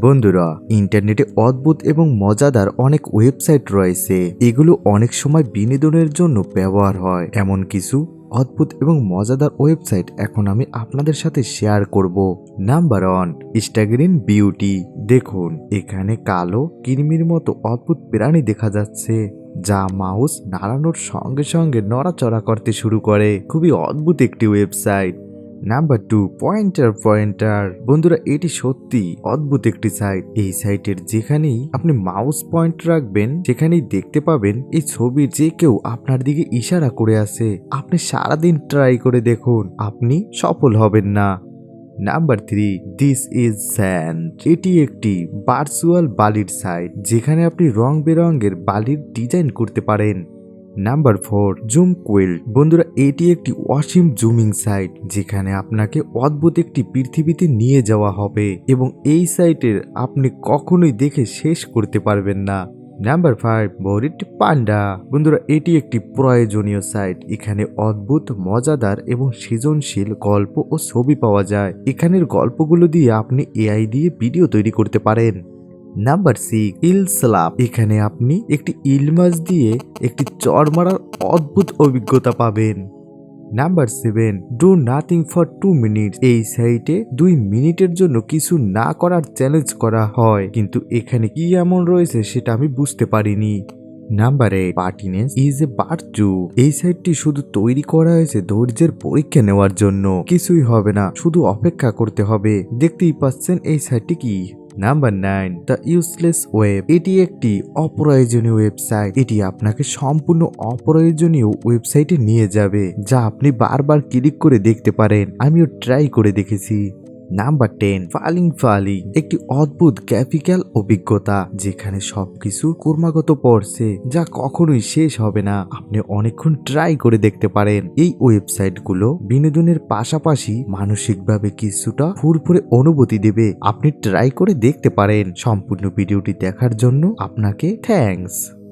বন্ধুরা, ইন্টারনেটে অদ্ভুত এবং মজাদার অনেক ওয়েবসাইট রয়েছে। এগুলো অনেক সময় বিনোদনের জন্য ব্যবহার হয়। এমন কিছু অদ্ভুত এবং মজাদার ওয়েবসাইট এখন আমি আপনাদের সাথে শেয়ার করব। নাম্বার ওয়ান ইস্টাগ্রিন বিউটি। দেখুন, এখানে কালো কিরমির মতো অদ্ভুত প্রাণী দেখা যাচ্ছে, যা মাউস নাড়ানোর সঙ্গে সঙ্গে নড়াচড়া করতে শুরু করে। খুবই অদ্ভুত একটি website. Number two pointer pointer বন্ধুরা, এটি সত্যি অদ্ভুত একটি সাইট এই সাইটের যেখানেই আপনি মাউস পয়েন্ট রাখবেন, সেখানেই দেখতে পাবেন এই ছবির যে কেউ আপনার দিকে ইশারা করে আছে। আপনি সারাদিন ট্রাই করে দেখুন, আপনি সফল হবেন না। Number three this is sand এটি একটি ভার্চুয়াল বালির সাইট যেখানে আপনি রং বেরঙের বালির ডিজাইন করতে পারেন। নাম্বার ফোর জুম কুইল বন্ধুরা, এটি একটি অসীম জুমিং সাইট যেখানে আপনাকে অদ্ভুত একটি পৃথিবীতে নিয়ে যাওয়া হবে এবং এই সাইটের আপনি কখনোই দেখে শেষ করতে পারবেন না। নাম্বার ফাইভ বরিট পান্ডা বন্ধুরা, এটি একটি প্রয়োজনীয় সাইট এখানে অদ্ভুত, মজাদার এবং সৃজনশীল গল্প ও ছবি পাওয়া যায়। এখানের গল্পগুলো দিয়ে আপনি এআই দিয়ে ভিডিও তৈরি করতে পারেন। নাম্বার সিক্স ইল স্লাপ এখানে আপনি একটি ইল মাছ দিয়ে একটি চর মারার অদ্ভুত অভিজ্ঞতা পাবেন। Number seven do nothing for two minute এই সাইটে দুই মিনিটের জন্য কিছু না করার চ্যালেঞ্জ করা হয়। কিন্তু এখানে কি এমন রয়েছে সেটা আমি বুঝতে পারিনি। নাম্বার এইট পার্টিনেস ইজ এ বার্চু এই সাইটটি শুধু তৈরি করা হয়েছে ধৈর্যের পরীক্ষা নেওয়ার জন্য। কিছুই হবে না, শুধু অপেক্ষা করতে হবে। দেখতেই পাচ্ছেন এই সাইটটি কি। Number nine the useless web এটি একটি অপ্রয়োজনীয় ওয়েবসাইট এটি আপনাকে সম্পূর্ণ অপ্রয়োজনীয় ওয়েবসাইটে নিয়ে যাবে, যা আপনি বারবার ক্লিক করে দেখতে পারেন। আমিও ট্রাই করে দেখেছি। নাম্বার টেন ফালিং ফালিং একটি অদ্ভুত গ্রাফিক্যাল অভিজ্ঞতা যেখানে সবকিছু ক্রমাগত পড়ছে যা কখনোই শেষ হবে না। আপনি অনেকক্ষণ ট্রাই করে দেখতে পারেন। এই ওয়েবসাইটগুলো বিনোদনের পাশাপাশি মানসিকভাবে কিছুটা ফুরফুরে অনুভূতি দেবে। আপনি ট্রাই করে দেখতে পারেন। সম্পূর্ণ ভিডিওটি দেখার জন্য আপনাকে থ্যাঙ্কস